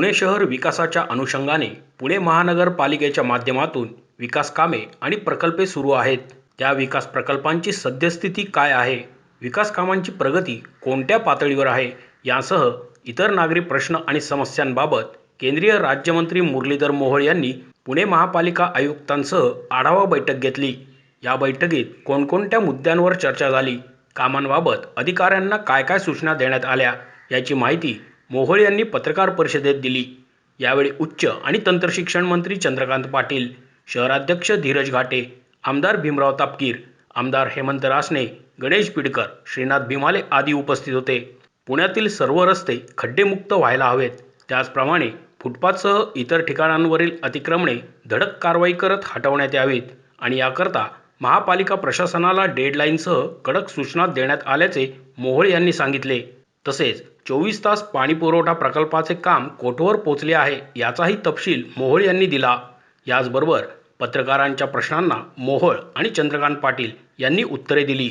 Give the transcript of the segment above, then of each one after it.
पुणे शहर विकासाच्या अनुषंगाने पुणे महानगरपालिकेच्या माध्यमातून विकास कामे आणि प्रकल्पे सुरू आहेत. त्या विकास प्रकल्पांची सद्यस्थिती काय आहे? विकास कामांची प्रगती कोणत्या पातळीवर आहे? यासह इतर नागरी प्रश्न आणि समस्यांबाबत केंद्रीय राज्यमंत्री मुरलीधर मोहोळ यांनी पुणे महापालिका आयुक्तांसह आढावा बैठक घेतली. या बैठकीत कोणकोणत्या मुद्द्यांवर चर्चा झाली? कामांबाबत अधिकाऱ्यांना काय काय सूचना देण्यात आल्या? याची माहिती मोहोळ यांनी पत्रकार परिषदेत दिली. यावेळी उच्च आणि तंत्रशिक्षण मंत्री चंद्रकांत पाटील शहराध्यक्ष धीरज घाटे आमदार भीमराव तापकीर आमदार हेमंत रासने गणेश पिडकर श्रीनाथ भीमाले आदी उपस्थित होते. पुण्यातील सर्व रस्ते खड्डेमुक्त व्हायला हवेत. त्याचप्रमाणे फुटपाथसह इतर ठिकाणांवरील अतिक्रमणे धडक कारवाई करत हटवण्यात यावीत आणि याकरता महापालिका प्रशासनाला डेडलाईनसह कडक सूचना देण्यात आल्याचे मोहोळ यांनी सांगितले. तसेच चोवीस तास पाणीपुरवठा प्रकल्पाचे काम कोठवर पोचले आहे याचाही तपशील मोहोळ यांनी दिला. याचबरोबर पत्रकारांच्या प्रश्नांना मोहोळ आणि चंद्रकांत पाटील यांनी उत्तरे दिली.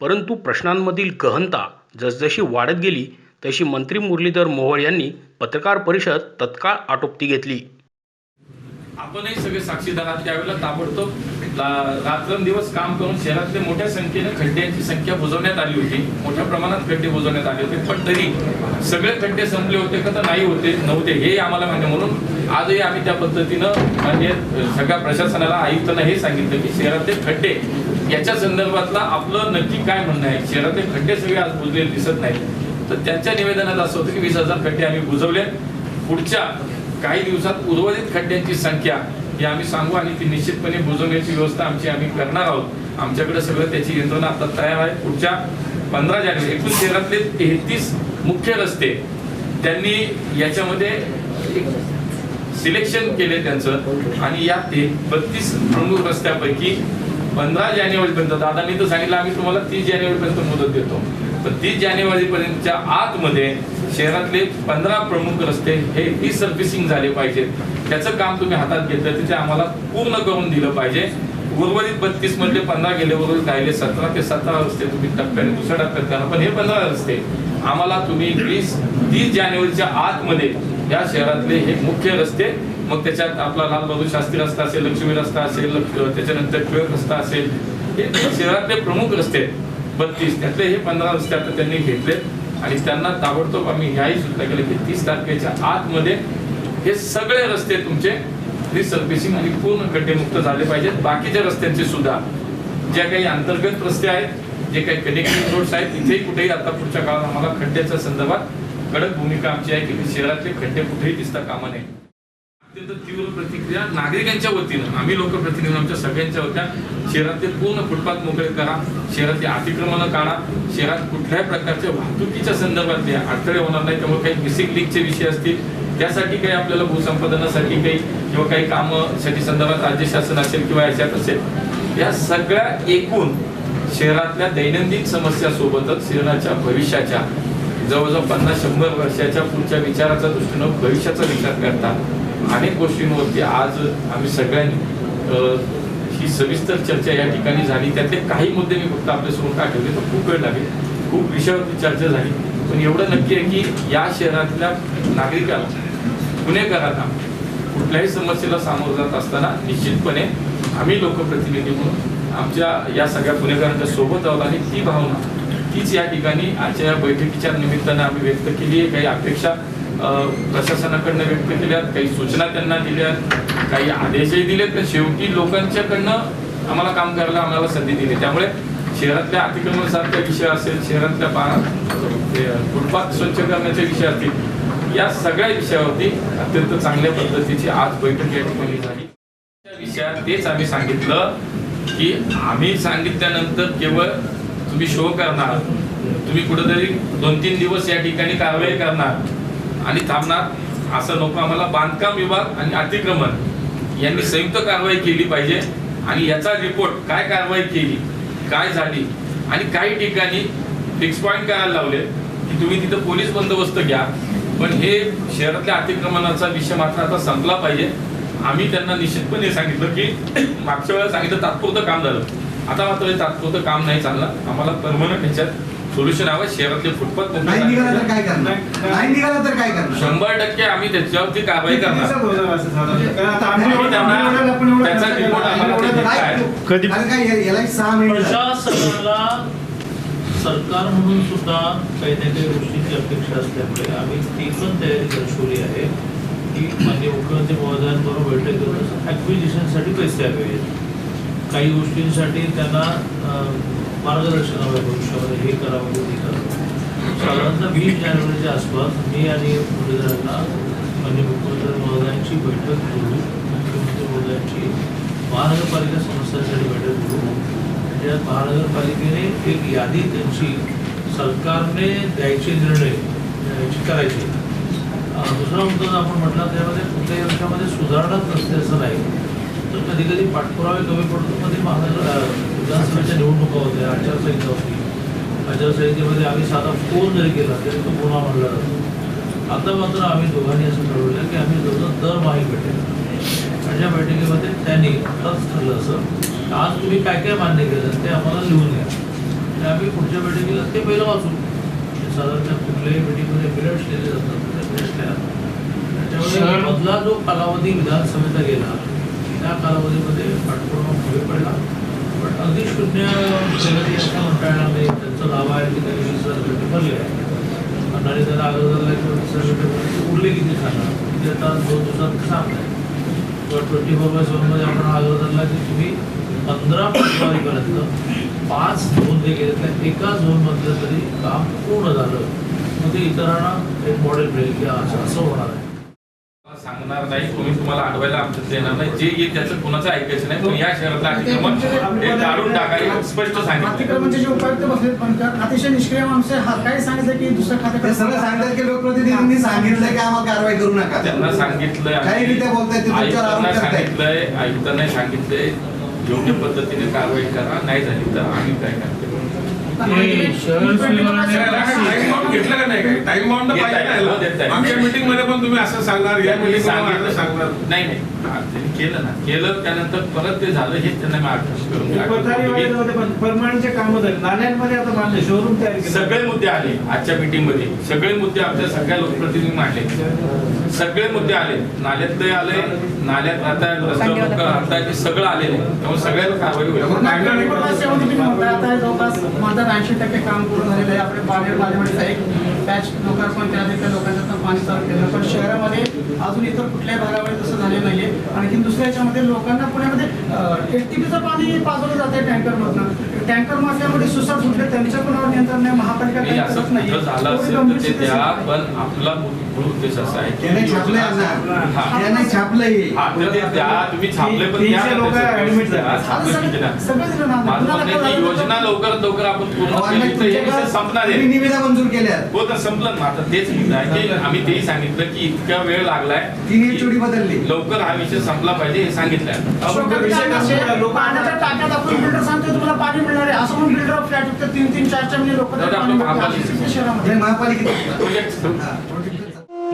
परंतु प्रश्नांमधील गहनता जसजशी वाढत गेली तशी मंत्री मुरलीधर मोहोळ यांनी पत्रकार परिषद तत्काळ आटोपती घेतली. आपणही सगळे साक्षीदार त्यावेळेला ताबडतोब रात्रंदिवस काम करून शहरातले मोठ्या संख्येने खड्ड्यांची संख्या बुजवण्यात आली होती. मोठ्या प्रमाणात खड्डे बुजवण्यात आले होते. पण तरी सगळे खड्डे संपले होते का तर नाही होते नव्हते. हे आम्हाला मान्य. म्हणून आजही आम्ही त्या पद्धतीनं म्हणजे सगळ्या प्रशासनाला आयुक्तांना हे सांगितलं की शहरातले खड्डे याच्या संदर्भातला आपलं नक्की काय म्हणणं आहे? शहरातले खड्डे सगळे आज बुजलेले दिसत नाहीत. तर त्यांच्या निवेदनात असं होतं की वीस हजार खड्डे आम्ही बुजवले. पुढच्या काही दिवसात उर्वरित खड्ड्यांची संख्या हे आम्ही सांगू आणि ती निश्चितपणे बुजवण्याची व्यवस्था आमची आम्ही करणार आहोत. आमच्याकडे सगळं त्याची यंत्रणा आता तयार आहे. पुढच्या पंधरा जानेवारी एकूण शहरातले तेहतीस मुख्य रस्ते त्यांनी याच्यामध्ये सिलेक्शन केले त्यांचं. आणि या ते बत्तीस प्रमुख रस्त्यापैकी पंधरा जानेवारीपर्यंत दादांनी तर सांगितलं आम्ही तुम्हाला तीस जानेवारीपर्यंत मुदत देतो. पण तीस जानेवारीपर्यंतच्या आतमध्ये शहरातले पंधरा प्रमुख रस्ते हे रिसर्व्हिसिंग झाले पाहिजेत त्याचं काम तुम्ही हातात घेतलं तिथे आम्हाला पूर्ण करून दिलं पाहिजे. उर्वरित बत्तीस मधले पंधरा गेले उर्वरित राहिले सतरा ते सतरा रस्ते तुम्ही टप्प्याने दुसऱ्या टप्प्यात करा. पण हे पंधरा रस्ते आम्हाला तुम्ही वीस तीस जानेवारीच्या आतमध्ये या शहरातले हे मुख्य रस्ते मग त्याच्यात आपला लालबहादूर शास्त्री रस्ता असेल लक्ष्मी रस्ता असेल त्याच्यानंतर टिळक रस्ता असेल हे शहरातले प्रमुख रस्ते आहेत. बत्तीस. त्यातले हे पंधरा रस्ते आता त्यांनी घेतले आणि त्यांना ताबडतोब आम्ही ह्याही सुद्धा केले की तीस तारखेच्या आतमध्ये हे सगळे रस्ते तुमचे रिसर्फिसिंग आणि पूर्ण खड्डेमुक्त झाले पाहिजेत. बाकीच्या रस्त्यांचे सुद्धा ज्या काही अंतर्गत रस्ते आहेत जे काही कनेक्टिंग रोड्स आहेत तिथेही कुठेही आता पुढच्या काळात आम्हाला खड्ड्याच्या संदर्भात कडक भूमिका आमची आहे की शहरातले खड्डे कुठेही दिसता कामा नये. अत्यंत तीव्र प्रतिक्रिया नागरिकांच्या वतीनं आम्ही लोकप्रतिनिधी आमच्या सगळ्यांच्या होत्या. शहरातले पूर्ण फुटपाथ मोकळे करा शहरातली अतिक्रमणं काढा शहरात कुठल्याही प्रकारच्या वाहतुकीच्या संदर्भातले अडथळे होणार नाही त्यामुळे काही मिसिंग लिंकचे विषय असतील. त्यासाठी काही आपल्याला भूसंपादनासाठी काही किंवा काही कामासाठी संदर्भात राज्य शासन असेल किंवा याच्यात असेल. या सगळ्या एकूण शहरातल्या दैनंदिन समस्या सोबतच शहराच्या भविष्याच्या जवळजवळ पन्नास शंभर वर्षाच्या पुढच्या विचाराच्या दृष्टीनं भविष्याचा विचार करता अनेक गोष्टींवरती आज आम्ही सगळ्यांनी ही सविस्तर चर्चा या ठिकाणी झाली. त्यातले काही मुद्दे मी फक्त आपल्यासमोर का ठेवले तर खूप वेळ लागेल. खूप विषयावरती चर्चा झाली. पण एवढं नक्की आहे की या शहरातल्या नागरिकाला गुन्हेगारांना कुठल्याही समस्येला सामोरं जात असताना निश्चितपणे आम्ही लोकप्रतिनिधी म्हणून आमच्या या सगळ्या गुन्हेगारांच्या सोबत आहोत आणि ती भावना तीच या ठिकाणी आजच्या या बैठकीच्या निमित्तानं आम्ही व्यक्त केली. आहे काही अपेक्षा प्रशासनाकडनं व्यक्त केल्यात काही सूचना त्यांना दिल्यात काही आदेशही दिलेत पण शेवटी लोकांच्याकडनं आम्हाला काम करायला आम्हाला संधी दिली. त्यामुळे शहरातल्या अतिक्रमणासारखे विषय असेल शहरातल्या पा फुटपाथ स्वच्छ करण्याचे विषय असतील या सगळ्या विषयावरती अत्यंत चांगल्या पद्धतीची आज बैठक या ठिकाणी झाली. त्या विषयात तेच आम्ही सांगितलं की आम्ही सांगितल्यानंतर केवळ तुम्ही शो करणार. तुम्ही कुठेतरी दोन तीन दिवस या ठिकाणी कारवाई करणार. आणि थांबणार. असं नको आम्हाला. बांधकाम विभाग आणि अतिक्रमण यांनी संयुक्त कारवाई केली पाहिजे. आणि याचा रिपोर्ट काय कारवाई केली काय झाली आणि काही ठिकाणी फिक्स पॉईंट करायला लावले की तुम्ही तिथं पोलीस बंदोबस्त घ्या. पण हे शहरातल्या अतिक्रमणाचा विषय मात्र आता संपला पाहिजे. आम्ही त्यांना निश्चितपणे सांगितलं की मागच्या वेळेला सांगितलं तात्पुरतं काम झालं. आता मात्र हे तात्पुरतं काम नाही चालणार. आम्हाला परमनंट ह्याच्यात सोल्युशन हवं शहरातले फुटपाथ नाही निघाला तर झाले. काय करणार? नाही निघाला तर काय करणार? शंभर टक्के आम्ही त्याच्यावरती कारवाई करणार. त्याचा रिपोर्ट आम्हाला याला सहा. प्रशासनाला सरकार म्हणून सुद्धा काही ना काही गोष्टींची अपेक्षा असल्यामुळे आम्ही ती पण तयारी दर्शवली आहे. की मान्य मुख्यमंत्री महोदयांबरोबर बैठक घेऊन ॲक्विजिशनसाठी पैसे हवे आहेत. काही गोष्टींसाठी त्यांना मार्गदर्शन हवं भविष्यामध्ये हे करावं ते करावं साधारणतः वीस जानेवारीच्या आसपास मी आणि मुरलीधरांना मान्य मुख्यमंत्री महोदयांची बैठक घेऊ मुख्यमंत्री महोदयांची महानगरपालिका समस्यांसाठी बैठक घेऊ त्यात महानगरपालिकेने एक यादी त्यांची सरकारने द्यायचे निर्णय करायचे. दुसरा मुद्दा आपण म्हटला त्यामध्ये कुठल्याही वर्षामध्ये सुधारणाच नसते असं नाही. तर कधी कधी पाठपुरावे कमी पडतो मध्ये महानगर अं, विधानसभेच्या निवडणुका होत्या आचारसंहिता होती आचारसंहितेमध्ये आम्ही साधा फोन जरी केला तरी तो गुन्हा मानला जातो. आता मात्र आम्ही दोघांनी असं ठरवलं की आम्ही दोघं दरमहा भेटेल माझ्या बैठकीमध्ये त्यांनी आताच ठरलं असं आज तुम्ही काय काय मान्य केलं ते आम्हाला लिहून द्या. आणि आम्ही पुढच्या बैठकीला ते पहिलं वाचू. म्हणजे साधारणतः कुठल्याही बैठकीमध्ये मिनिट्स लिहिले जातात त्या त्याच्यामध्ये मधला जो कालावधी विधानसभेचा गेला त्या कालावधीमध्ये पाठपुरावा पुढे पडला. पण अगदी शून्य प्रगती असं म्हणता येणार नाही. आहे की त्यांनी वीस हजार गट भरले आहे आणि त्यांना अगोदरला किंवा वीस हजार गट भरले. उरले किती सांगा ते आता दोन दिवसात नाही किंवा ट्वेंटी फोर बाय सेवनमध्ये आपण आग्रह की तुम्ही पंधरा फेब्रुवारीपर्यंत पाच झोन जे गेले त्या एका झोनमधलं तरी काम पूर्ण झालं. मग ते इतरांना एक मॉडेल मिळेल की असं असं होणार आहे. सांगणार नाही कोणी तुम्हाला अडवायला आमच्यात देणार नाही. जे येईल त्याचं कुणाचं ऐकायचं नाही. पण या शहरातलं अतिक्रमण हे काढून टाकायला स्पष्ट सांगितलं. अतिक्रमणचे जे उपायुक्त बसलेत पण अतिशय निष्क्रिय माणूस. हा काय सांगितलं की दुसरं ते खात्याकडे सगळं सांगतात की लोकप्रतिनिधींनी सांगितलं की आम्हाला कारवाई करू नका. त्यांना सांगितलंय काही रित्या करतायत. सांगितलंय आयुक्तांना सांगितलंय योग्य पद्धतीने कारवाई करा नाही झाली तर आम्ही काय करतो? घेतलं का नाही काय टाइम बाउंड पाहिजे हो, मीटिंगमध्ये पण तुम्ही असं सांगणार या त्यांनी मीटिंग सांगितलं सांगणार. नाही नाही. हा, केलं ना. केलं त्यानंतर परत ते झालं हेच त्यांना मी. परमानंटचे काम झाले. नाण्यांमध्ये आता मांडले शोरूम तयार केलं. सगळे मुद्दे आले आजच्या मीटिंगमध्ये. सगळे मुद्दे आमच्या सगळ्या लोकप्रतिनिधी मांडले. सगळे मुद्दे आले. नाल्यातले आले नाल्यात आता रस्ते लोक राहतात ते सगळं आलेलं आहे त्यामुळे सगळ्याला कारवाई होईल. आता जवळपास माझा ऐंशी टक्के काम पूर्ण झालेलं आहे. आपले बाहेर बालेवाडीचा एक पॅच लोकार्पण केला तिथे लोकांच्या पाणी चालू केलं. पण शहरामध्ये अजून इतर कुठल्याही भागामध्ये तसं झालेलं नाहीये. आणखी दुसऱ्या याच्यामध्ये लोकांना पुण्यामध्ये एसटीपीचं पाणी पाजवलं जाते टँकरमधनं. टँकर माफियामध्ये सुसाट सुटले त्यांच्या कोणावर नियंत्रण नाही महापालिका हे काही असं करत झालं द्या आहे. पण आपला मूळ उद्देश असा आहे की त्याने छापलंय अण्णा हा. त्याने छापलंय. हा, तर ते द्या तुम्ही छापले पण द्या तीनशे लोकं त्याचं admit द्या, झाले. छापले आता किती सगळं द्या. सगळं दिलं ना माझं गुन्हा म्हणणं दाखल आहे की झाला योजना लवकरात लवकर आपण पूर्ण अहो, अण्णा, केली तर हे तुमच्या विषय संपणार तुम्ही आहे निविदा मंजूर केल्या हो तर संपलं ना. आता तेच मुद्दा आहे की आम्ही तेही सांगितलं की इतका वेळ लागलाय तिन्ही की चोरी बदलली. लवकर हा विषय संपला पाहिजे हे सांगितलंय. विषय पाण्याच्या टाक्यात आपण बिल्डर सांगतोय तुम्हाला पाणी मिळणार आहे. असं म्हणून बिल्डर फ्लॅट विकतात तीन तीन चार चार महिने लोक जाऊ दे, आपलं महापालिकेचं. शहरामध्ये. हे महापालिकेत प्रोजेक्ट हा, प्रोजेक्ट